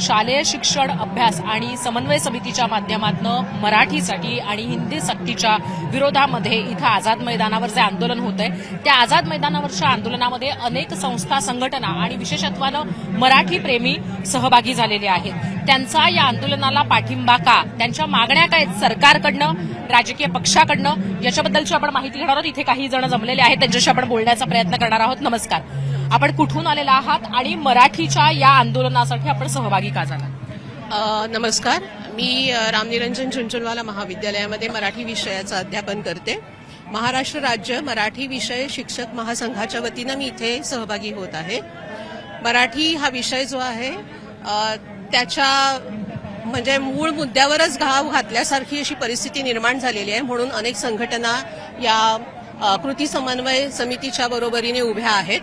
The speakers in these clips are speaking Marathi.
शालेय शिक्षण अभ्यास आणि समन्वय समितीच्या माध्यमातून मराठीसाठी आणि हिंदी सक्तीच्या विरोधामध्ये इथं आझाद मैदानावर जे आंदोलन होत आहे त्या आझाद मैदानावरच्या आंदोलनामध्ये अनेक संस्था संघटना आणि विशेषत्वानं मराठी प्रेमी सहभागी झालेले आहेत. त्यांचा या आंदोलनाला पाठिंबा का? त्यांच्या मागण्या काय आहेत सरकारकडनं राजकीय पक्षाकडनं? याच्याबद्दलची आपण माहिती घेणार आहोत. इथे काही जण जमलेले आहेत. त्यांच्याशी आपण बोलण्याचा प्रयत्न करणार आहोत. नमस्कार. आपण कुठून आलेला आहात आणि मराठीच्या या आंदोलनासाठी आपण सहभागी का झाला नमस्कार. मी रामनिरंजन झुंझुनवाला महाविद्यालयामध्ये मराठी विषयाचं अध्यापन करते. महाराष्ट्र राज्य मराठी विषय शिक्षक महासंघाच्या वतीनं मी इथे सहभागी होत आहे. मराठी हा विषय जो आहे त्याच्या म्हणजे मूळ मुद्द्यावरच घाव घातल्यासारखी अशी परिस्थिती निर्माण झालेली आहे. म्हणून अनेक संघटना या कृती समन्वय समितीच्या बरोबरीने उभ्या आहेत.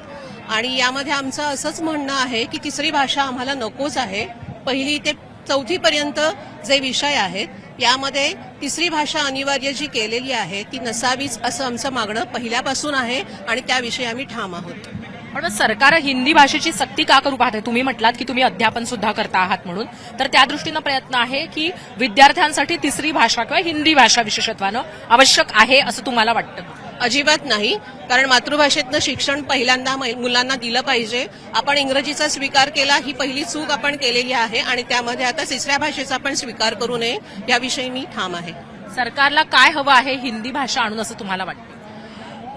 आणि यामध्ये आमचं असंच म्हणणं आहे की तिसरी भाषा आम्हाला नकोच आहे. पहिली ते चौथीपर्यंत जे विषय आहेत यामध्ये तिसरी भाषा अनिवार्य जी केलेली आहे ती नसावीच असं आमचं मागणं पहिल्यापासून आहे आणि त्याविषयी आम्ही ठाम आहोत. पण सरकार हिंदी भाषेची सक्ती का करू पाहते? तुम्ही म्हटलात की तुम्ही अध्यापन सुद्धा करता आहात म्हणून. तर त्या दृष्टीनं प्रयत्न आहे की विद्यार्थ्यांसाठी तिसरी भाषा किंवा हिंदी भाषा विशेषत्वानं आवश्यक आहे असं तुम्हाला वाटतं? अजिबात नाही. कारण मातृभाषेतनं शिक्षण पहिल्यांदा मुलांना दिलं पाहिजे. आपण इंग्रजीचा स्वीकार केला ही पहिली चूक आपण केलेली आहे आणि त्यामध्ये आता तिसऱ्या भाषेचा आपण स्वीकार करू नये याविषयी मी ठाम आहे. सरकारला काय हवं आहे हिंदी भाषा आणून असं तुम्हाला वाटतं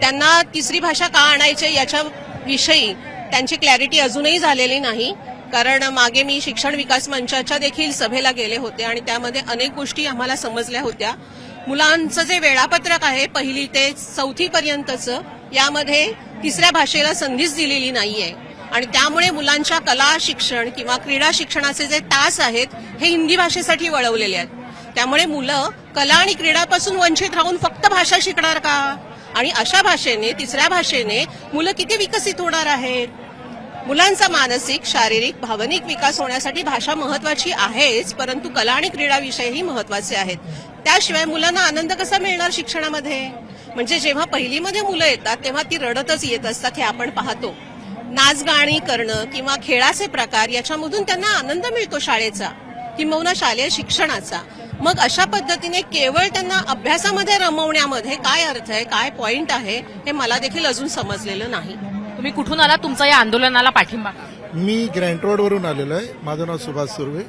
त्यांना तिसरी भाषा का आणायची याच्याविषयी त्यांची क्लॅरिटी अजूनही झालेली नाही. कारण मागे मी शिक्षण विकास मंचाच्या देखील सभेला गेले होते आणि त्यामध्ये अनेक गोष्टी आम्हाला समजल्या होत्या. मुलांचं जे वेळापत्रक आहे पहिली ते चौथी पर्यंतचं यामध्ये तिसऱ्या भाषेला संधीच दिलेली नाहीये. आणि त्यामुळे मुलांच्या कला शिक्षण किंवा क्रीडा शिक्षणाचे जे तास आहेत हे हिंदी भाषेसाठी वळवलेले आहेत. त्यामुळे मुलं कला आणि क्रीडापासून वंचित राहून फक्त भाषा शिकणार का? आणि अशा भाषेने तिसऱ्या भाषेने मुलं किती विकसित होणार आहेत? मुलांचा मानसिक शारीरिक भावनिक विकास होण्यासाठी भाषा महत्वाची आहेच परंतु कला आणि क्रीडा विषयही महत्त्वाचे आहेत. त्याशिवाय मुलांना आनंद कसा मिळणार शिक्षणामध्ये? म्हणजे जेव्हा पहिलीमध्ये मुलं येतात तेव्हा ती रडतच येत असतात हे आपण पाहतो. नाचगाणी करणं किंवा खेळाचे प्रकार याच्यामधून त्यांना आनंद मिळतो शाळेचा किंबहुना शालेय शिक्षणाचा. मग अशा पद्धतीने केवळ त्यांना अभ्यासामध्ये रमवण्यामध्ये काय अर्थ आहे काय पॉइंट आहे हे मला देखील अजून समजलेलं नाही. तुम्ही कुठून आला? तुमचा या आंदोलनाला पाठिंबा? मी ग्रँट रोडवरून आलेलो आहे. माझं नाव सुभाष सुर्वे.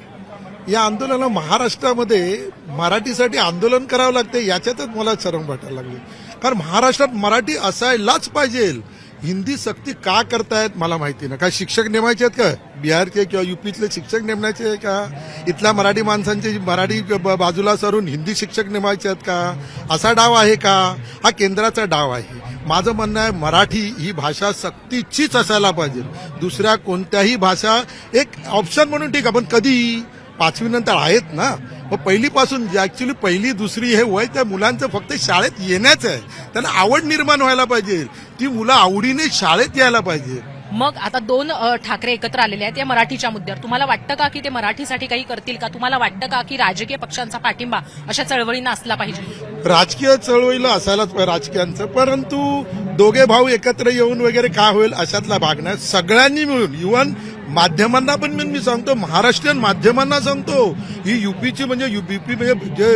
या आंदोलनाला महाराष्ट्रामध्ये मराठीसाठी आंदोलन करावं लागते याच्यातच मला शरम वाटायला लागली. कारण महाराष्ट्रात मराठी असायलाच पाहिजे. हिंदी सक्ती का करतायत मला माहिती नाही. काय शिक्षक नेमायचे आहेत का? बिहारचे किंवा युपीतले शिक्षक नेमण्याचे आहे का? इथल्या मराठी माणसांचे मराठी ब- बाजूला सरून हिंदी शिक्षक नेमायचे आहेत का? असा डाव आहे का? हा केंद्राचा डाव आहे. माझं म्हणणं आहे मराठी ही भाषा सक्तीचीच असायला पाहिजे. दुसऱ्या कोणत्याही भाषा एक ऑप्शन म्हणून ठीक आहे पण कधी पाचवी नंतर आहेत ना. मग पहिलीपासून ऍक्च्युली पहिली दुसरी हे वय त्या मुलांचं फक्त शाळेत येण्याचं आहे. त्यांना आवड निर्माण व्हायला पाहिजे. ती मुलं आवडीने शाळेत यायला पाहिजे. मग आता दोन ठाकरे एकत्र आलेले आहेत या मराठीच्या मुद्द्यावर. तुम्हाला वाटतं का की ते मराठीसाठी काही करतील का? तुम्हाला वाटतं का की राजकीय पक्षांचा पाठिंबा अशा चळवळींना असला पाहिजे? राजकीय चळवळीला असायलाच पाहिजे राजकीयांचं. परंतु दोघे भाऊ एकत्र येऊन वगैरे काय होईल अशातला भाग नाही. सगळ्यांनी मिळून इव्हन माध्यमांना पण मी मी सांगतो महाराष्ट्रीयन माध्यमांना सांगतो. ही युपीची म्हणजे युपी म्हणजे जे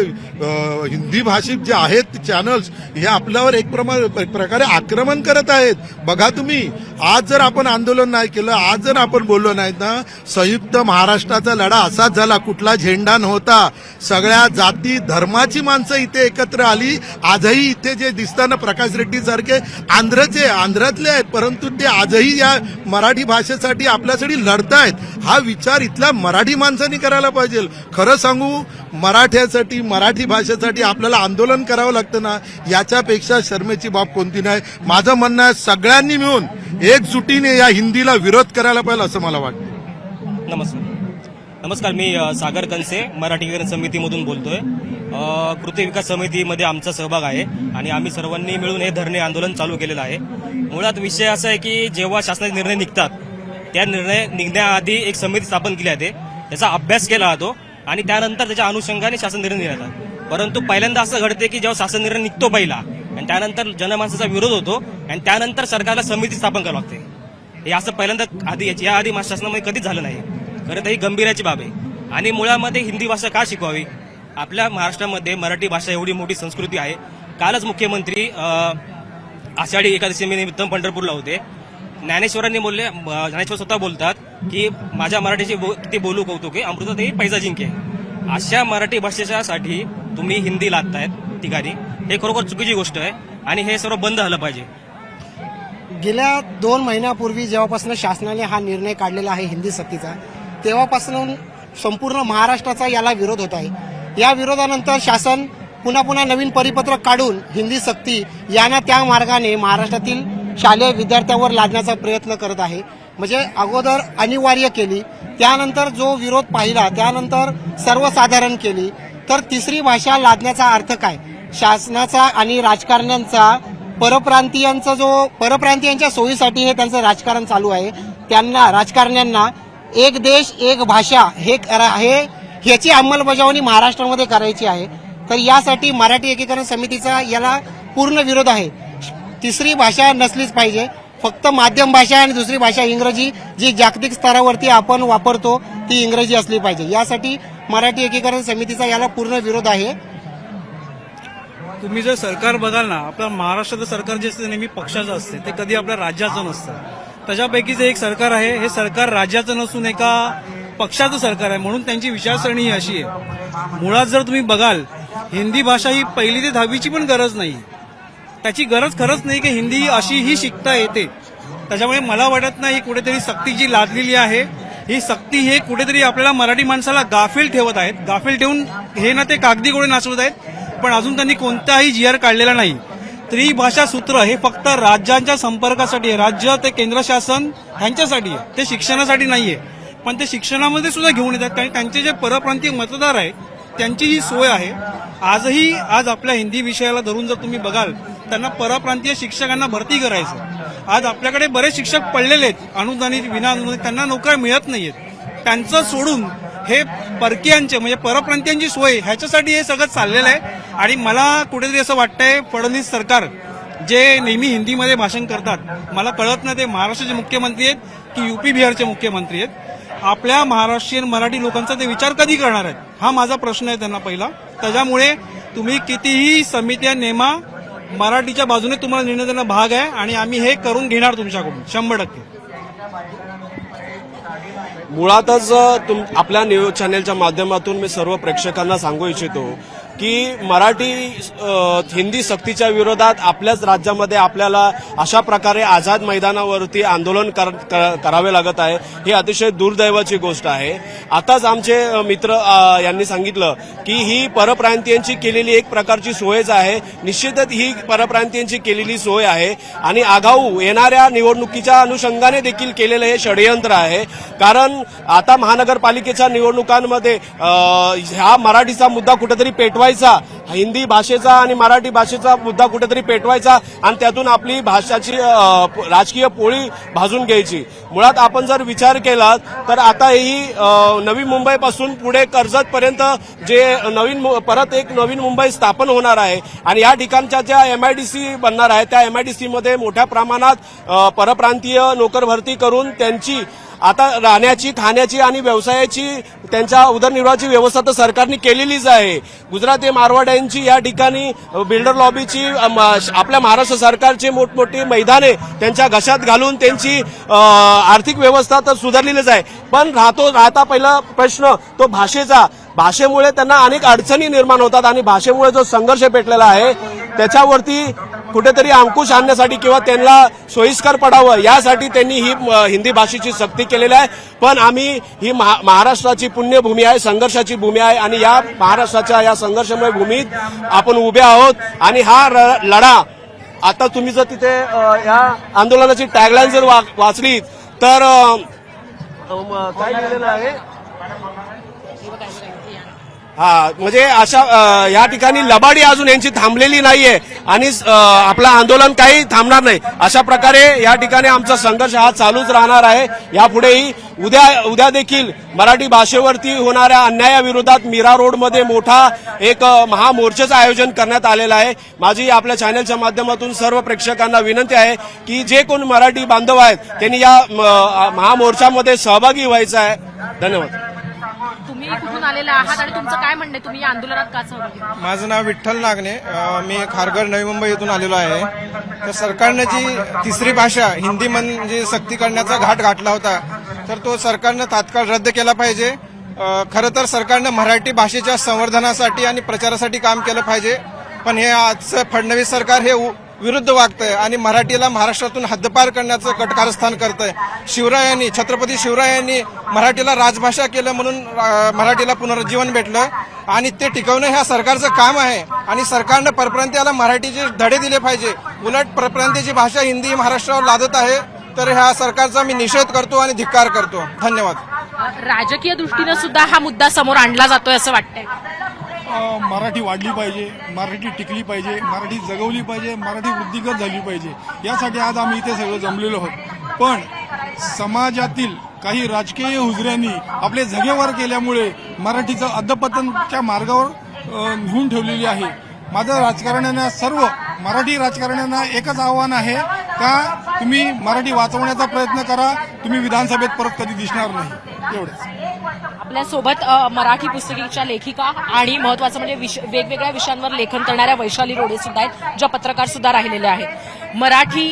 हिंदी भाषिक जे आहेत चॅनल्स हे आपल्यावर एक प्रमा- एक प्रकारे आक्रमण करत आहेत. बघा तुम्ही आज जर आपण आंदोलन नाही केलं आज जर आपण बोललो नाही ना संयुक्त महाराष्ट्राचा लढा असाच झाला कुठला झेंडा नव्हता. सगळ्या जाती धर्माची माणसं इथे एकत्र आली. आजही इथे जे दिसताना प्रकाश रेड्डी सारखे आंध्रचे आंध्रातले आहेत परंतु ते आजही या मराठी भाषेसाठी आपल्यासाठी लढतायत हा विचार इथल्या मराठी माणसांनी करायला पाहिजे. खरं सांगू मराठ्यासाठी मराठी भाषेसाठी आपल्याला आंदोलन करावं लागतं ना याच्यापेक्षा शर्मेची बाब कोणती नाही. माझं म्हणणं आहे सगळ्यांनी मिळून एकजुटीने या हिंदीला विरोध करायला पाहिजे असं मला वाटतं. नमस्कार. नमस्कार मी सागर कनसे मराठीकरण समितीमधून बोलतोय. कृती विकास समितीमध्ये आमचा सहभाग आहे आणि आम्ही सर्वांनी मिळून हे धरणे आंदोलन चालू केलेलं आहे. मुळात विषय असा आहे की जेव्हा शासनाचे निर्णय निघतात त्या निर्णय निघण्याआधी एक समिती स्थापन केली जाते त्याचा अभ्यास केला जातो आणि त्यानंतर त्याच्या अनुषंगाने शासन निर्णय दिला जातात परंतु पहिल्यांदा असं घडते की जेव्हा शासन निर्णय निघतो पहिला आणि त्यानंतर जनमानसाचा विरोध होतो आणि त्यानंतर सरकारला समिती स्थापन करावी लागते. हे असं पहिल्यांदा आधी या आधी महाराष्ट्र शासनामध्ये कधीच झालं नाही. खरं तर ही गंभीराची बाब आहे. आणि मुळामध्ये हिंदी भाषा का शिकवावी? आपल्या महाराष्ट्रामध्ये मराठी भाषा एवढी मोठी संस्कृती आहे. कालच मुख्यमंत्री आषाढी एकादशी निमित्त पंढरपूरला होते. ज्ञानेश्वरांनी बोलले ज्ञानेश्वर स्वतः बोलतात की माझ्या मराठीची बो- किती बोलू कौतुके अमृतातही पैसा जिंके. अशा मराठी भाषेच्यासाठी तुम्ही हिंदी लादतायत ठिकाणी हे खरोखर चुकीची गोष्ट आहे आणि हे सर्व बंद झालं पाहिजे. गेल्या दोन महिन्यापूर्वी जेव्हापासून शासनाने हा निर्णय काढलेला आहे हिंदी सक्तीचा तेव्हापासून संपूर्ण महाराष्ट्राचा याला विरोध होत आहे. या विरोधानंतर शासन पुन्हा पुन्हा नवीन परिपत्रक काढून हिंदी सक्ती यांना त्या मार्गाने महाराष्ट्रातील शालेय विद्यार्थ्यांवर लादण्याचा प्रयत्न करत आहे. म्हणजे अगोदर अनिवार्य केली त्यानंतर जो विरोध पाहिला त्यानंतर सर्वसाधारण केली. तर तिसरी भाषा लादण्याचा अर्थ काय? शासनाचा आणि राजकारण्यांचा परप्रांतीयांचा जो परप्रांतीयांच्या सोयीसाठी हे त्यांचं राजकारण चालू आहे. त्यांना राजकारण्यांना एक देश एक भाषा हे करा- हे ह्याची अंमलबजावणी महाराष्ट्रामध्ये करायची आहे. तर यासाठी मराठी एकीकरण समितीचा याला पूर्ण विरोध आहे. तिसरी भाषा नसलीच पाहिजे. फक्त माध्यम भाषा आणि दुसरी भाषा इंग्रजी जी जागतिक स्तरावरती आपण वापरतो ती इंग्रजी असली पाहिजे. यासाठी मराठी एकीकरण समितीचा याला पूर्ण विरोध आहे. तुम्ही जर सरकार बघाल ना आपलं महाराष्ट्राचं सरकार जे असते ते नेहमी पक्षाचं असते. ते कधी आपल्या राज्याचं नसतं. त्याच्यापैकीच एक सरकार आहे हे सरकार राज्याचं नसून एका पक्षाचं सरकार आहे म्हणून त्यांची विचारसरणी ही अशी आहे. मुळात जर तुम्ही बघाल हिंदी भाषा ही पहिली ते दहावीची पण गरज नाही. त्याची गरज खरंच नाही की हिंदी अशी ही शिकता येते. त्याच्यामुळे मला वाटत नाही ही कुठेतरी सक्ती जी लादलेली आहे ही सक्ती हे कुठेतरी आपल्याला मराठी माणसाला गाफील ठेवत आहेत. गाफील ठेवून हे ना ते कागदी गोळे नाचवत आहेत पण अजून त्यांनी कोणताही जी आर काढलेला नाही. त्रिभाषा सूत्र हे फक्त राज्यांच्या संपर्कासाठी आहे. राज्य ते केंद्र शासन ह्यांच्यासाठी आहे. ते शिक्षणासाठी नाहीये पण ते शिक्षणामध्ये सुद्धा घेऊन येतात. कारण त्यांचे जे परप्रांतीय मतदार आहेत त्यांची ही सोय आहे. आजही आज आपल्या हिंदी विषयाला धरून जर तुम्ही बघाल त्यांना परप्रांतीय शिक्षकांना भरती करायचं. आज आपल्याकडे बरेच शिक्षक पडलेले आहेत. अनुदानित विनाअनुदानित त्यांना नोकऱ्या मिळत नाहीयेत. त्यांचं सोडून हे परकीयांचे म्हणजे परप्रांतीयांची सोय ह्याच्यासाठी हे सगळं चाललेलं आहे. आणि मला कुठेतरी असं वाटतंय फडणवीस सरकार जे नेहमी हिंदीमध्ये भाषण करतात मला कळत नाही ते महाराष्ट्राचे मुख्यमंत्री आहेत की युपी बिहारचे मुख्यमंत्री आहेत. आपल्या महाराष्ट्रीयन मराठी लोकांचा ते विचार कधी करणार आहेत? हा माझा प्रश्न आहे त्यांना पहिला. त्याच्यामुळे तुम्ही कितीही समित्या नेमा मराठीच्या बाजूने तुम्हाला निर्णय देणं भाग आहे आणि आम्ही हे करून घेणार तुमच्याकडून. शंभर टक्के. मुळातच तुम आपल्या न्यूज चॅनेलच्या माध्यमातून मी सर्व प्रेक्षकांना सांगू इच्छितो की मराठी हिंदी सक्तीच्या विरोधात आपल्याच राज्यामध्ये आपल्याला अशा प्रकारे आझाद मैदानावरती आंदोलन कर, कर- करावे लागत आहे ही अतिशय दुर्दैवाची गोष्ट आहे. आताच आमचे मित्र यांनी सांगितलं की ही परप्रांतीयांची केलेली एक प्रकारची सोयच आहे. निश्चितच ही परप्रांतीयांची केलेली सोय आहे आणि आगाऊ येणाऱ्या निवडणुकीच्या अनुषंगाने देखील केलेलं हे षडयंत्र आहे. कारण आता महानगरपालिकेच्या निवडणुकांमध्ये हा ह्या मराठीचा मुद्दा कुठेतरी पेटवा पेटवायचा. हिंदी भाषेचा आणि मराठी भाषेचा मुद्दा कुठेतरी पेटवायचा आणि त्यातून आपली भाषाची राजकीय पोळी भाजून घ्यायची. मुळात आपण जर विचार केला तर आता ही नवी मुंबईपासून पुढे कर्जतपर्यंत जे नवीन मु- परत एक नवीन मुंबई स्थापन होणार आहे आणि या ठिकाणच्या ज्या एमआयडीसी बनणार आहे त्या एमआयडीसीमध्ये मोठ्या प्रमाणात परप्रांतीय नोकर भरती करून त्यांची आता राहण्याची खाण्याची आणि व्यवसायाची त्यांच्या उदरनिर्वाहाची व्यवस्था तर सरकारने केलेलीच आहे. गुजरात हे मारवाड्यांची या ठिकाणी बिल्डर लॉबीची आपल्या महाराष्ट्र सरकारची मोठमोठी मैदाने त्यांच्या घशात घालून त्यांची आर्थिक व्यवस्था तर सुधारलेलीच आहे. पण राहतो राहता पहिला प्रश्न तो भाषेचा. भाषेमुळे त्यांना अनेक अडचणी निर्माण होतात आणि भाषेमुळे जो संघर्ष पेटलेला आहे त्याच्यावरती कुठेतरी अंकुश आणण्यासाठी किंवा त्यांना सोयीस्कर पडावं यासाठी त्यांनी ही हिंदी भाषेची सक्ती केलेली आहे. पण आम्ही ही महा- महाराष्ट्राची पुण्यभूमी आहे संघर्षाची भूमी आहे आणि या महाराष्ट्राच्या या संघर्षमय भूमीत आपण उभे आहोत. आणि हा लढा आता तुम्ही जर तिथे या आंदोलनाची टॅगलाईन जर वा- वाचली तर काय लिहिलेलं आहे? हा म्हणजे अशा या ठिकाणी लबाडी अजून यांची थांबलेली नाहीये आणि आपलं आंदोलन काही थांबणार नाही. अशा प्रकारे या ठिकाणी आमचा संघर्ष हा चालूच राहणार आहे. यापुढेही उद्या उद्या देखील मराठी भाषेवरती होणाऱ्या अन्यायाविरोधात मीरा रोडमध्ये मोठा एक महामोर्चाचं आयोजन करण्यात आलेलं आहे. माझी आपल्या चॅनलच्या माध्यमातून सर्व प्रेक्षकांना विनंती आहे की जे कोण मराठी बांधव आहेत त्यांनी या महामोर्चामध्ये सहभागी व्हायचं आहे. धन्यवाद. तुम्ही कुठून आलेला आहात आणि तुमचं काय म्हणणं तुम्ही या आंदोलनात का सहभागी माझं नाव विठ्ठल नागणे. मी खारघर नवी मुंबई येथून आलेलो आहे. तर सरकारनं जी तिसरी भाषा हिंदी म्हणजे सक्ती करण्याचा घाट गाठला होता तर तो सरकारनं तात्काळ रद्द केला पाहिजे. खरं तर सरकारनं मराठी भाषेच्या संवर्धनासाठी आणि प्रचारासाठी काम केलं पाहिजे. पण हे आजचं फडणवीस सरकार हे विरुद्ध वागतंय आणि मराठीला महाराष्ट्रातून हद्दपार करण्याचं कटकारस्थान करतंय. शिवरायांनी छत्रपती शिवरायांनी मराठीला राजभाषा केलं म्हणून मराठीला पुनरुज्जीवन भेटलं. आणि ते टिकवणं ह्या सरकारचं काम आहे. आणि सरकारनं परप्रांतीयाला मराठीचे धडे दिले पाहिजे. उलट परप्रांतीची भाषा हिंदी महाराष्ट्रावर लादत आहे. तर ह्या सरकारचा मी निषेध करतो आणि धिक्कार करतो. धन्यवाद. राजकीय दृष्टीनं सुद्धा हा मुद्दा समोर आणला जातोय असं वाटतंय. मराठी वाढली पाहिजे मराठी टिकली पाहिजे मराठी जगवली पाहिजे मराठी वृद्धिगत झाली पाहिजे. यासाठी आज आम्ही इथे सगळं जमलेलो आहोत. पण समाजातील काही राजकीय हुजऱ्यांनी आपले झगेवर केल्यामुळे मराठीचं अधपतनच्या मार्गावर अ, नेऊन ठेवलेली आहे. माझं राजकारण्यांना सर्व मराठी राजकारण्यांना एकच आव्हान आहे का तुम्ही मराठी वाचवण्याचा प्रयत्न करा तुम्ही विधानसभेत परत कधी दिसणार नाही. एवढंच. आपल्यासोबत मराठी पुस्तकीच्या लेखिका आणि महत्वाचं म्हणजे विष- वेगवेगळ्या विषयांवर लेखन करणाऱ्या वैशाली रोडे सुद्धा आहेत ज्या पत्रकार सुद्धा राहिलेल्या आहेत. मराठी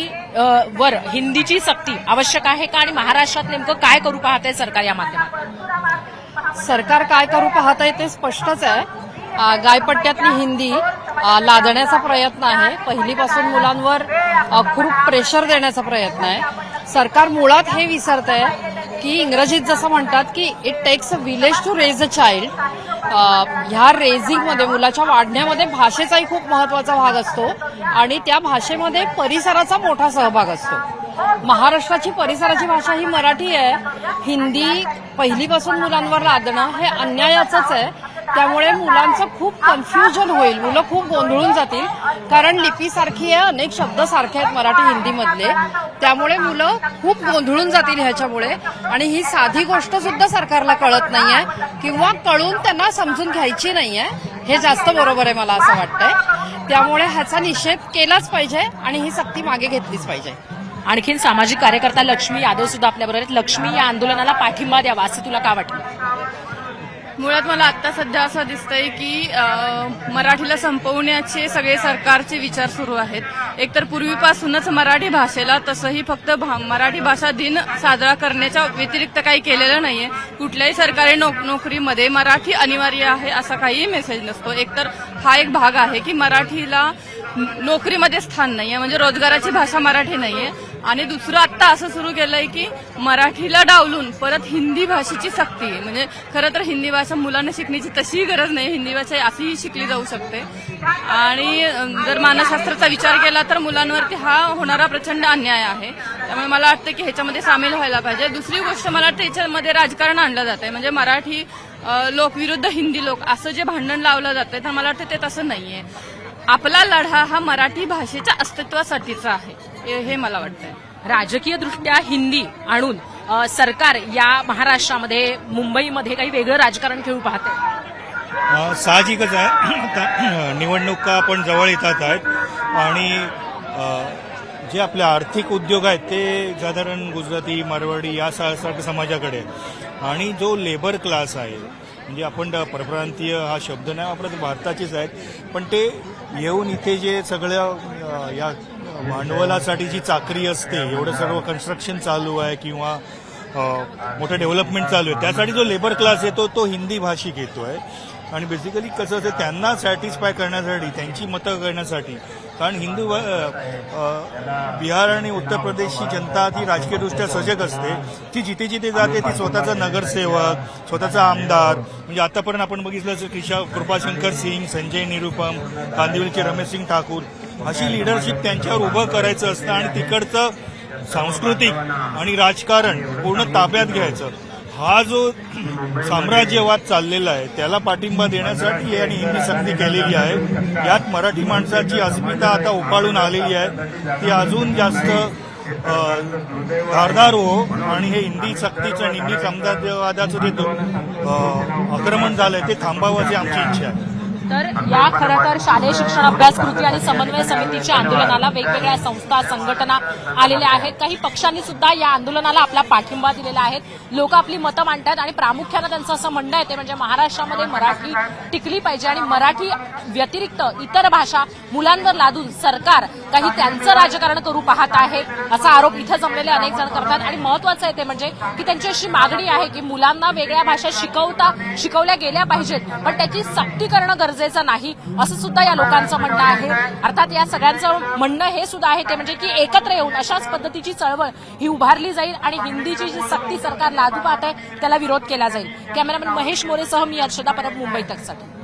वर हिंदीची सक्ती आवश्यक आहे का आणि महाराष्ट्रात नेमकं काय करू पाहत आहे सरकार या माध्यमात सरकार काय करू पाहत आहे ते स्पष्टच आहे. गायपट्ट्यातली हिंदी लादण्याचा प्रयत्न आहे. पहिलीपासून मुलांवर खूप प्रेशर देण्याचा प्रयत्न आहे. सरकार मुळात हे विसरत आहे की इंग्रजीत जसं म्हणतात की it takes a village to raise a child ह्या रेझिंगमध्ये मुलाच्या वाढण्यामध्ये भाषेचाही खूप महत्त्वाचा भाग असतो आणि त्या भाषेमध्ये परिसराचा मोठा सहभाग असतो. महाराष्ट्राची परिसराची भाषा ही मराठी आहे. हिंदी पहिलीपासून मुलांवर लादणं हे अन्यायाचंच आहे. त्यामुळे मुलांचं खूप कन्फ्युजन होईल. मुलं खूप गोंधळून जातील. कारण लिपीसारखी आहे अनेक शब्द सारखे आहेत मराठी हिंदीमधले. त्यामुळे मुलं खूप गोंधळून जातील ह्याच्यामुळे. आणि ही साधी गोष्ट सुद्धा सरकारला कळत नाहीये. किंवा कळून त्यांना समजून घ्यायची नाहीये. हे जास्त बरोबर आहे मला असं वाटतंय. त्यामुळे ह्याचा निषेध केलाच पाहिजे आणि ही सक्ती मागे घेतलीच पाहिजे. आणखीन सामाजिक कार्यकर्ता लक्ष्मी यादव सुद्धा आपल्याबरोबर आहेत. लक्ष्मी या आंदोलनाला पाठिंबा द्यावा असं तुला का वाटलं? मुळात मला आता सध्या असं दिसतंय की मराठीला संपवण्याचे सगळे सरकारचे विचार सुरू आहेत. एकतर पूर्वीपासूनच मराठी भाषेला तसंही फक्त भा- मराठी भाषा दिन साजरा करण्याच्या व्यतिरिक्त काही केलेलं नाहीये. कुठल्याही सरकारी नोक- नोकरीमध्ये मराठी अनिवार्य आहे असा काही मेसेज नसतो. एकतर हा एक भाग आहे की मराठीला नोकरीमध्ये स्थान नाहीये म्हणजे रोजगाराची भाषा मराठी नाहीये. आणि दुसरं आत्ता असं सुरू केलंय की मराठीला डावलून परत हिंदी भाषेची सक्ती. म्हणजे खरं तर हिंदी भाषा मुलांना शिकण्याची तशीही गरज नाही. हिंदी भाषा अशीही शिकली जाऊ शकते. आणि जर मानसशास्त्राचा विचार केला तर मुलांवरती हा होणारा प्रचंड अन्याय आहे. त्यामुळे मला वाटतं की ह्याच्यामध्ये सामील व्हायला पाहिजे. दुसरी गोष्ट मला वाटतं याच्यामध्ये राजकारण आणलं जात आहे म्हणजे मराठी लोक विरुद्ध हिंदी लोक असं जे भांडण लावलं जातंय तर मला वाटतं ते तसं नाहीये. आपला लढा हा मराठी भाषेच्या अस्तित्वासाठीचा आहे. हे- हे मला वाटतंय. राजकीय दृष्ट्या हिंदी आणून सरकार या महाराष्ट्रामध्ये मुंबईमध्ये काही वेगळं राजकारण खेळू पाहते. आहे साहजिकच आहे. निवडणुका आपण जवळ येतात आहेत. आणि जे आपले आर्थिक उद्योग आहेत ते साधारण गुजराती मारवाडी या सारख्या समाजाकडे आहेत. आणि जो लेबर क्लास आहे म्हणजे आपण परप्रांतीय हा शब्द नाही वापरत भारताचेच आहेत. पण ते येऊन इथे जे सगळ्या या भांडवलासाठी जी चाकरी असते एवढं सर्व कन्स्ट्रक्शन चालू आहे किंवा मोठं डेव्हलपमेंट चालू आहे. त्यासाठी जो लेबर क्लास येतो तो हिंदी भाषिक येतो आहे आणि बेसिकली कसं असतं त्यांना सॅटिस्फाय करण्यासाठी त्यांची मतं करण्यासाठी कारण हिंदू बिहार आणि उत्तर प्रदेशची जनता ती राजकीयदृष्ट्या सजग असते. ती जिथे जिथे जाते ती स्वतःचा नगरसेवक स्वतःचा आमदार. म्हणजे आतापर्यंत आपण बघितलं किशा कृपाशंकर सिंग संजय निरुपम कांदिवलीचे रमेश सिंग ठाकूर अशी लिडरशिप त्यांच्यावर उभं करायचं असतं आणि तिकडचं सांस्कृतिक आणि राजकारण पूर्ण ताब्यात घ्यायचं. हा जो साम्राज्यवाद चाललेला आहे त्याला पाठिंबा देण्यासाठी आणि हिंदी सक्ती केलेली आहे. यात मराठी माणसाची अस्मिता आता उपाळून आलेली आहे. ती अजून जास्त धारदार हो आणि हे हिंदी सक्तीचं आणि हिंदी साम्राज्यवादाचं जे आक्रमण झालंय ते थांबावं अशी आमची इच्छा आहे. तर या खरं तर शालेय शिक्षण अभ्यास कृती आणि समन्वय समितीच्या आंदोलनाला वेगवेगळ्या संस्था संघटना आलेल्या आहेत. काही पक्षांनी सुद्धा या आंदोलनाला आपला पाठिंबा दिलेला आहे. लोक आपली मतं मांडतात आणि प्रामुख्यानं त्यांचं असं म्हणणं आहे ते म्हणजे महाराष्ट्रामध्ये मराठी टिकली पाहिजे आणि मराठी व्यतिरिक्त इतर भाषा मुलांवर लादून सरकार काही त्यांचं राजकारण करू पाहत आहे असा आरोप इथं जमलेले अनेक जण करतात. आणि महत्वाचं आहे ते म्हणजे की त्यांची अशी मागणी आहे की मुलांना वेगळ्या भाषा शिकवता शिकवल्या गेल्या पाहिजेत पण त्याची सक्ती करणं गरजेचं नाही. असं सुद्धा या लोकांचं म्हणणं आहे. अर्थात या सगळ्यांचं म्हणणं हे सुद्धा आहे ते म्हणजे की एकत्र येऊन अशाच पद्धतीची चळवळ ही उभारली जाईल आणि हिंदीची जी सक्ती सरकार लादू पाहत आहे त्याला विरोध केला जाईल. कॅमेरामॅन महेश मोरेसह मी अर्षदा परब मुंबई तकसाठी